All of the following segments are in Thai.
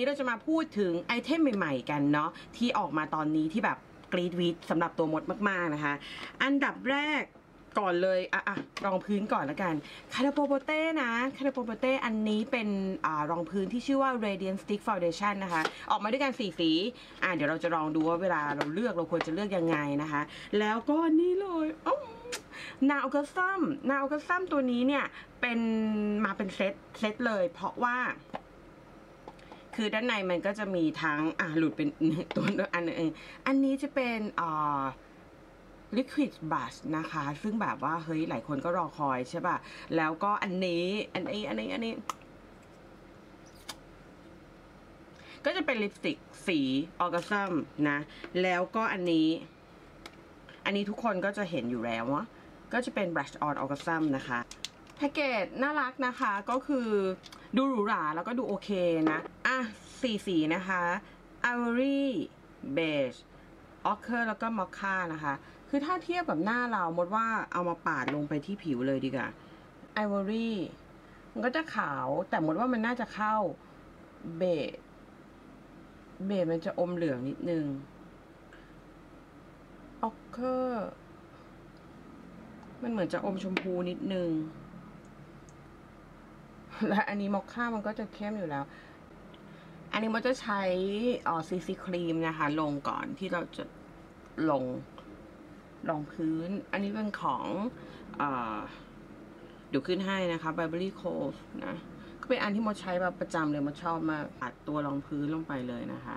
นี้เราจะมาพูดถึงไอเทมใหม่ๆกันเนาะที่ออกมาตอนนี้ที่แบบกรีดวิดสำหรับตัวมดมากๆนะคะ อันดับแรกก่อนเลยอะอะรองพื้นก่อนแล้วกันคาราโปโปเต้นะคาราโปโปเต้อันนี้เป็นอรองพื้นที่ชื่อว่า Radiant Stick Foundation นะคะ ออกมาด้วยกันสีสีอะเดี๋ยวเราจะลองดูว่าเวลาเราเลือกเราควรจะเลือกยังไงนะคะ แล้วก็นนี้เลยอ้าวนาโอกัสซัมนาโอกัสซัมตัวนี้เนี่ยเป็นมาเป็นเซตเซตเลยเพราะว่า คือด้านในมันก็จะมีทั้งอะหลุดเป็นตัวอันนึงอันนี้จะเป็นอ่า liquid Bus นะคะ ซึ่งแบบว่าเฮ้ยหลายคนก็รอคอยใช่ป่ะ แล้วก็อันนี้อันนี้อันนี้อันนี้ ก็จะเป็นลิปสติกสีออร์ก s ซัมนะ แล้วก็อันนี้ อันนี้ทุกคนก็จะเห็นอยู่แล้วว่าก็จะเป็น brush on o r g a s m นะคะแพ็กเกจน่ารักนะคะก็คือ ดูหรูหราแล้วก็ดูโอเคนะ อะสีสีนะคะ ivory beige ochre แล้วก็ mocha นะคะ คือถ้าเทียบกับหน้าเรามดว่าเอามาปาดลงไปที่ผิวเลยดีกว่า ivory มันก็จะขาวแต่มดว่ามันน่าจะเข้าเบจเบจมันจะอมเหลืองนิดนึง ochre มันเหมือนจะอมชมพูนิดนึง และอันนี้มอคค่ามันก็จะเข้มอยู่แล้ว อันนี้มันจะใช้ออซีซีครีมนะคะ ลงก่อนที่เราจะลงรองพื้น อันนี้เป็นของเอเดี๋ยวขึ้นให้นะคะ Burberry Cove นะ ก็เป็นอันที่มดใช้แบบประจำเลยมดชอบมากอัดตัวรองพื้นลงไปเลยนะคะ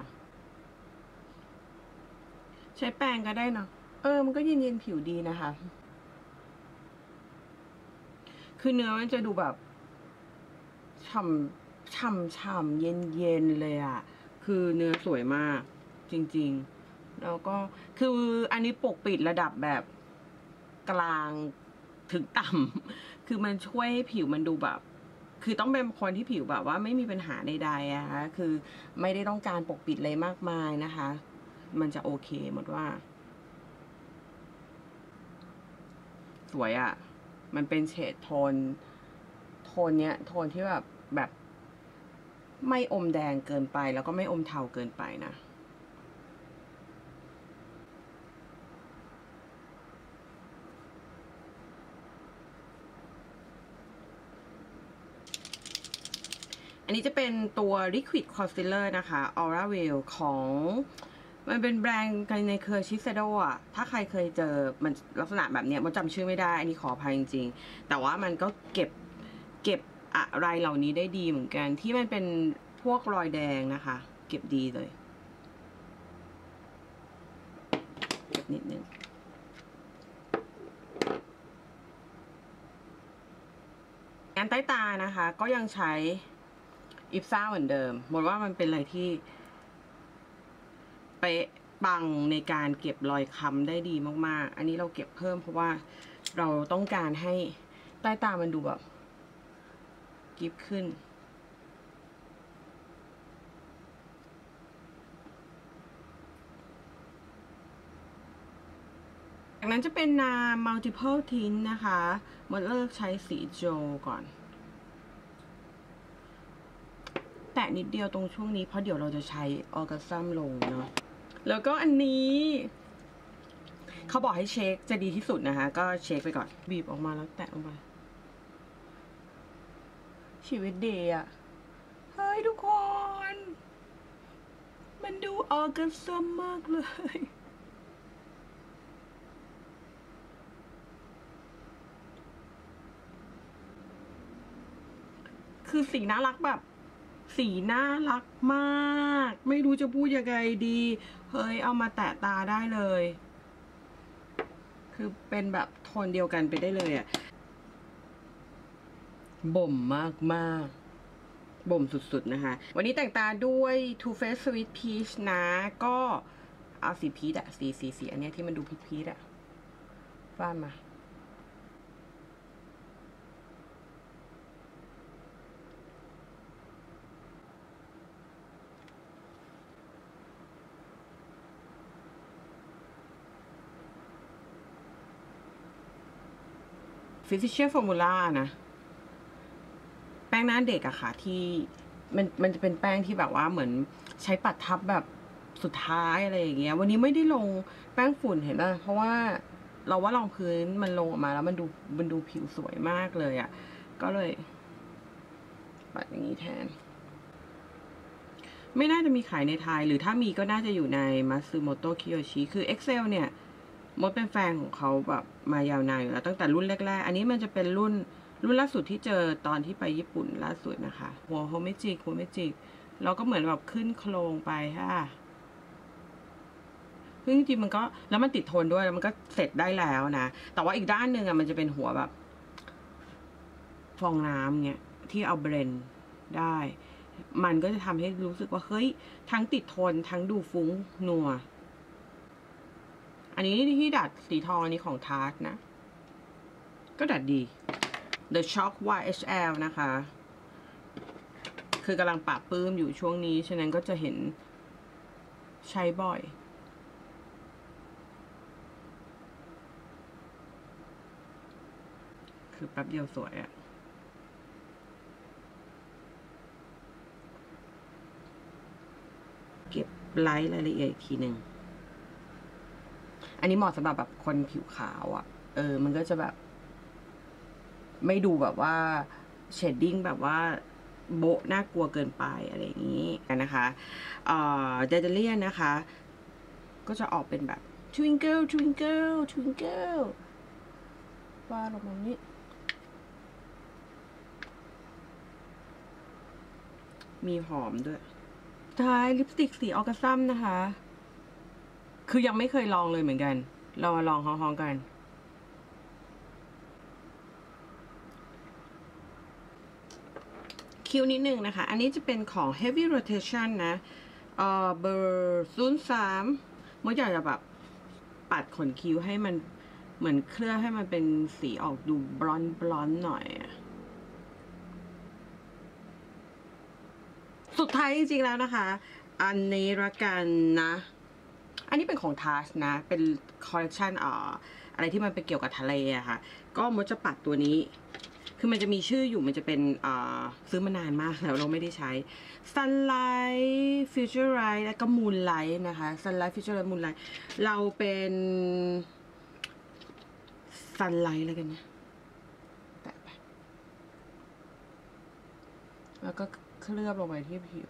ใช้แป้งก็ได้เนาะ เออ มันก็เย็นเย็นๆผิวดีนะคะ คือเนื้อมันจะดูแบบ ฉ่ำฉ่ำฉ่ำเย็นเย็นเลยอะคือเนื้อสวยมากจริง ๆ แล้วก็คืออันนี้ปกปิดระดับแบบกลางถึงต่ำคือมันช่วยให้ผิวมันดูแบบ คือต้องเป็นคนที่ผิวแบบว่าไม่มีปัญหาใดๆอะคะคือไม่ได้ต้องการปกปิดอะไรมากมายนะคะ มันจะโอเคหมดว่า สวยอะ่ะ มันเป็นเฉดโทน โทนเนี้ย โทนที่แบบ แบบไม่อมแดงเกินไปแล้วก็ไม่อมเทาเกินไปนะอันนี้จะเป็นตัว Liquid Concealer นะคะ Aura v e l ของ มันเป็นแบรนด์ในเครือชิเซโดอะ ถ้าใครเคยเจอมันลักษณะแบบเนี้ยมันจำชื่อไม่ได้ อันนี้ขออภัยจริงๆ แต่ว่ามันก็เก็บเก็บ อะไรเหล่านี้ได้ดีเหมือนกัน ที่มันเป็นพวกรอยแดงนะคะ เก็บดีเลย เก็บนิดนึงงานใต้ตานะคะ ก็ยังใช้อิฟซ่าเหมือนเดิมหมดว่ามันเป็นอะไรที่เป๊ะปังในการเก็บรอยค้ำได้ดีมากๆ อันนี้เราเก็บเพิ่มเพราะว่าเราต้องการให้ใต้ตามันดูแบบ กิฟขึ้น จากนั้นจะเป็นนา multiple tint นะคะหมดเลิกใช้สีโจก่อน แตะนิดเดียวตรงช่วงนี้เพราะเดี๋ยวเราจะใช้ออกัซัมลงเนาะ แล้วก็อันนี้เขาบอกให้เช็คจะดีที่สุดนะคะ ก็เช็คไปก่อน บีบออกมาแล้วแตะลงไป ชีวิตดีอะเฮ้ยทุกคน มันดูออร์กัซัมมากเลย คือสีน่ารักแบบ สีน่ารักมาก ไม่รู้จะพูดยังไงดี เฮ้ย เอามาแตะตาได้เลย คือเป็นแบบโทนเดียวกันไปได้เลยอะ บ่มมากมากๆ บ่มสุดๆนะคะ วันนี้แต่งตาด้วย Too Faced Sweet Peach นะ ก็เอาสีพีชอะสีสีสีอันเนี้ยที่มันดูพีชพีชอะฟาดมา ฟิสิเชียลฟอร์มูล่านะ งหน้าเด็กอะค่ะที่มันมันจะเป็นแป้งที่แบบว่าเหมือนใช้ปัดทับแบบสุดท้ายอะไรอย่างเงี้ยวันนี้ไม่ได้ลงแป้งฝุ่นเห็นป่ะเพราะว่าเราว่ารองพื้นมันลงออกมาแล้วมันดูมันดูผิวสวยมากเลยอะ่ะก็เลย ปัดอย่างนี้แทน ไม่น่าจะมีขายในไทย หรือถ้ามีก็น่าจะอยู่ใน Matsumoto Kiyoshi คือ Excel เนี่ยมดเป็นแฟนของเขาแบบมายาวนานอยู่แล้วตั้งแต่รุ่นแรก ๆ อันนี้มันจะเป็นรุ่น รุ่นล่าสุดที่เจอตอนที่ไปญี่ปุ่นล่าสุดนะคะ หัวโฮเมจิกหัวเมจิกเราก็เหมือนแบบขึ้นโครงไปค่ะซึ่งจริงมันก็แล้วมันติดทนด้วยแล้วมันก็เสร็จได้แล้วนะแต่ว่าอีกด้านหนึ่งอะมันจะเป็นหัวแบบ ฟองน้ำเงี้ยที่เอาเบรนได้ มันก็จะทำให้รู้สึกว่าเฮ้ย ทั้งติดทนทั้งดูฟุ้งนัว อันนี้ที่ดัดสีทองอันนี้ของทาร์ตนะ ก็ดัดดี The Shock YHL นะคะ คือกำลังปรับปื้มอยู่ช่วงนี้ ฉะนั้นก็จะเห็นใช้บ่อย คือแป๊บเดียวสวยอะเก็บไลท์รายละเอียดอีกทีหนึ่ง อันนี้เหมาะสำหรับแบบคนผิวขาวอะ่ะ เออ มันก็จะแบบ ไม่ดูแบบว่าเชดดิ้งแบบว่าโบะน่ากลัวเกินไปอะไรอย่างนี้กันนะคะเอ่อเดเดเลียนนะคะ ก็จะออกเป็นแบบ twinkle twinkle twinkle ว่าลงมานี้มีหอมด้วย ท้ายลิปสติกสีออกซัมนะคะ คือยังไม่เคยลองเลยเหมือนกัน เรามาลองห้องๆกัน คิ้วนิดนึงนะคะ อันนี้จะเป็นของ heavy rotation นะเอ่อเบอร์ศูนย์สามเมดอยากจะแบบปัดขนคิ้วให้มันเหมือนเคลือบให้มันเป็นสีออกดูบลอนบลอนหน่อย สุดท้ายจริงๆแล้วนะคะ อันนี้ละกันนะ อันนี้เป็นของทาสนะ เป็นคอลเลคชันเอ่ออะไรที่มันเป็นเกี่ยวกับทะเลอะค่ะ ก็มดจะปัดตัวนี้ คือมันจะมีชื่ออยู่มันจะเป็นซื้อมานานมากแล้วเราไม่ได้ใช้ Sunlight Future Light และก็ Moonlight นะคะ Sunlight Future Light Moonlight เราเป็น Sunlight แล้วกันนะแตะไปแล้วก็เคลือบลงไปที่ผิว